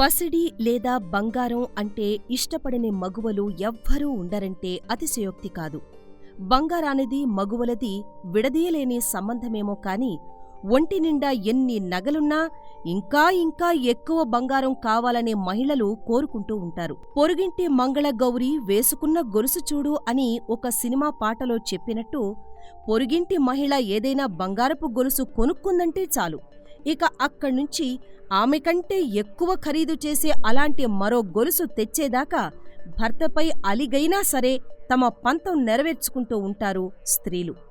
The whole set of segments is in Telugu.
పసిడి లేదా బంగారం అంటే ఇష్టపడని మగువలు ఎవ్వరూ ఉండరంటే అతిశయోక్తి కాదు. బంగారానిది మగువలది విడదీయలేని సంబంధమేమో కాని ఒంటి నిండా ఎన్ని నగలున్నా ఇంకా ఇంకా ఎక్కువ బంగారం కావాలనే మహిళలు కోరుకుంటూ ఉంటారు. పొరుగింటి మంగళ గౌరి వేసుకున్న గొలుసు చూడు అని ఒక సినిమా పాటలో చెప్పినట్టు పొరుగింటి మహిళ ఏదైనా బంగారపు గొలుసు కొనుక్కుందంటే చాలు. ఇక అక్కడ్నుంచి ఆమె కంటే ఎక్కువ ఖరీదు చేసే అలాంటి మరో గొలుసు తెచ్చేదాకా భర్తపై అలిగైనా సరే తమ పంతం నెరవేర్చుకుంటూ ఉంటారు స్త్రీలు.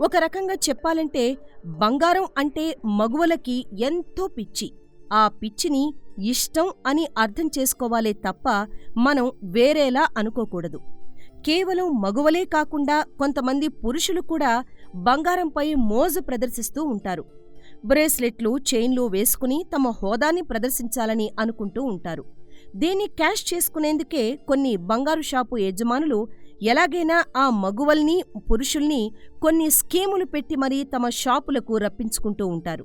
ఒక రకంగా చెప్పాలంటే బంగారం అంటే మగువలకి ఎంతో పిచ్చి. ఆ పిచ్చిని ఇష్టం అని అర్థం చేసుకోవాలే తప్ప మనం వేరేలా అనుకోకూడదు. కేవలం మగువలే కాకుండా కొంతమంది పురుషులు కూడా బంగారంపై మోజు ప్రదర్శిస్తూ ఉంటారు. బ్రేస్లెట్లు చైన్లు వేసుకుని తమ హోదాని ప్రదర్శించాలని అనుకుంటూ ఉంటారు. దీన్ని క్యాష్ చేసుకునేందుకే కొన్ని బంగారు షాపు యజమానులు ఎలాగైనా ఆ మగువల్ని పురుషుల్ని కొన్ని స్కీములు పెట్టి మరీ తమ షాపులకు రప్పించుకుంటూ ఉంటారు.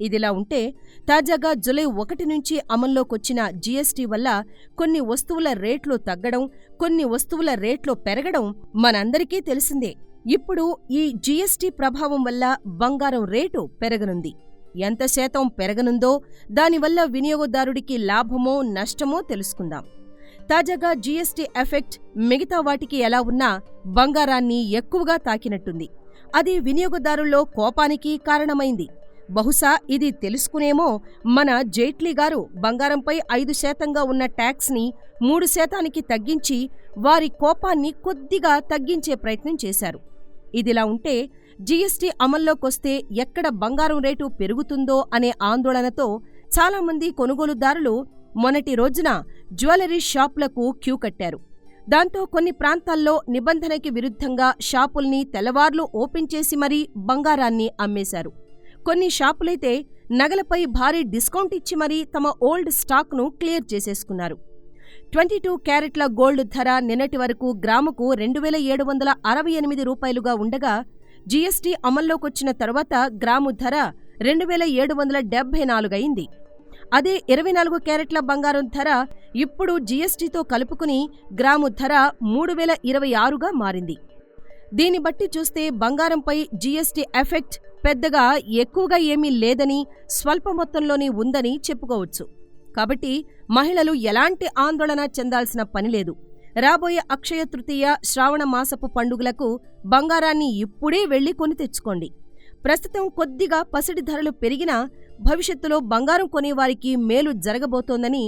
ఇదిలా ఉంటే తాజాగా జులై ఒకటి నుంచి అమల్లోకొచ్చిన జీఎస్టీ వల్ల కొన్ని వస్తువుల రేట్లు తగ్గడం కొన్ని వస్తువుల రేట్లు పెరగడం మనందరికీ తెలిసిందే. ఇప్పుడు ఈ జీఎస్టీ ప్రభావం వల్ల బంగారం రేటు పెరగనుంది. ఎంత శాతం పెరగనుందో దానివల్ల వినియోగదారుడికి లాభమో నష్టమో తెలుసుకుందాం. తాజాగా జీఎస్టీ ఎఫెక్ట్ మిగతా వాటికి ఎలా ఉన్నా బంగారాన్ని ఎక్కువగా తాకినట్టుంది. అది వినియోగదారుల్లో కోపానికి కారణమైంది. బహుశా ఇది తెలుసుకునేమో మన జైట్లీ గారు బంగారంపై ఐదు శాతంగా ఉన్న ట్యాక్స్ని మూడు శాతానికి తగ్గించి వారి కోపాన్ని కొద్దిగా తగ్గించే ప్రయత్నం చేశారు. ఇదిలా ఉంటే జీఎస్టీ అమల్లోకొస్తే ఎక్కడ బంగారం రేటు పెరుగుతుందో అనే ఆందోళనతో చాలామంది కొనుగోలుదారులు మొన్నటి రోజున జ్యువెలరీ షాపులకు క్యూ కట్టారు. దాంతో కొన్ని ప్రాంతాల్లో నిబంధనకి విరుద్ధంగా షాపుల్ని తెల్లవార్లు ఓపెన్ చేసి మరీ బంగారాన్ని అమ్మేశారు. కొన్ని షాపులైతే నగలపై భారీ డిస్కౌంట్ ఇచ్చి మరీ తమ ఓల్డ్ స్టాక్ను క్లియర్ చేసేసుకున్నారు. ట్వంటీ టూ క్యారెట్ల గోల్డ్ ధర నిన్నటి వరకు గ్రాముకు రెండు వేల ఏడు వందల అరవై ఎనిమిది రూపాయలుగా ఉండగా జీఎస్టీ అమల్లోకొచ్చిన తర్వాత గ్రాము ధర రెండు వేల ఏడు వందల డెబ్బై నాలుగైంది అదే ఇరవై నాలుగు క్యారెట్ల బంగారం ధర ఇప్పుడు జీఎస్టీతో కలుపుకుని గ్రాము ధర మూడు వేల ఇరవై ఆరుగా మారింది. దీన్ని బట్టి చూస్తే బంగారంపై జీఎస్టీ ఎఫెక్ట్ పెద్దగా ఎక్కువగా ఏమీ లేదని స్వల్ప మొత్తంలోనే ఉందని చెప్పుకోవచ్చు. కాబట్టి మహిళలు ఎలాంటి ఆందోళన చెందాల్సిన పనిలేదు రాబోయే అక్షయ తృతీయ శ్రావణ మాసపు పండుగలకు బంగారాన్ని ఇప్పుడే వెళ్ళి కొని తెచ్చుకోండి. ప్రస్తుతం కొద్దిగా పసిడి ధరలు పెరిగినా భవిష్యత్తులో బంగారం కొనేవారికి మేలు జరగబోతోందని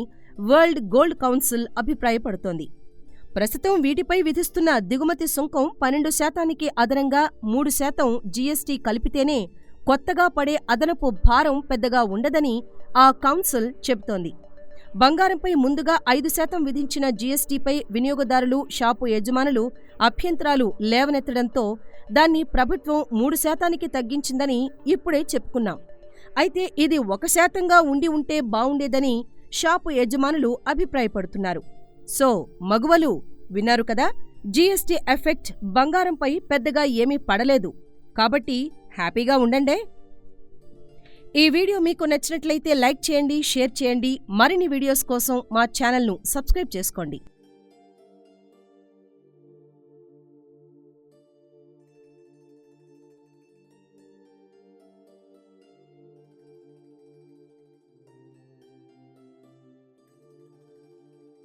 వరల్డ్ గోల్డ్ కౌన్సిల్ అభిప్రాయపడుతోంది. ప్రస్తుతం వీటిపై విధిస్తున్న దిగుమతి సుంకం పన్నెండు శాతానికి అదనంగా మూడు శాతం జీఎస్టీ కలిపితేనే కొత్తగా పడే అదనపు భారం పెద్దగా ఉండదని ఆ కౌన్సిల్ చెబుతోంది. బంగారంపై ముందుగా ఐదు శాతం విధించిన జీఎస్టీపై వినియోగదారులు షాపు యజమానులు అభ్యంతరాలు లేవనెత్తడంతో దాన్ని ప్రభుత్వం మూడు శాతానికి తగ్గించిందని ఇప్పుడే చెప్పుకున్నాం. అయితే ఇది ఒక శాతంగా ఉండి ఉంటే బావుండేదని షాపు యజమానులు అభిప్రాయపడుతున్నారు. సో మగువలు విన్నారు కదా? జీఎస్టీ ఎఫెక్ట్ బంగారంపై పెద్దగా ఏమీ పడలేదు. కాబట్టి హ్యాపీగా ఉండండే. ఈ వీడియో మీకు నచ్చినట్లయితే లైక్ చేయండి షేర్ చేయండి. మరిన్ని వీడియోస్ కోసం మా ఛానల్ను సబ్స్క్రైబ్ చేసుకోండి.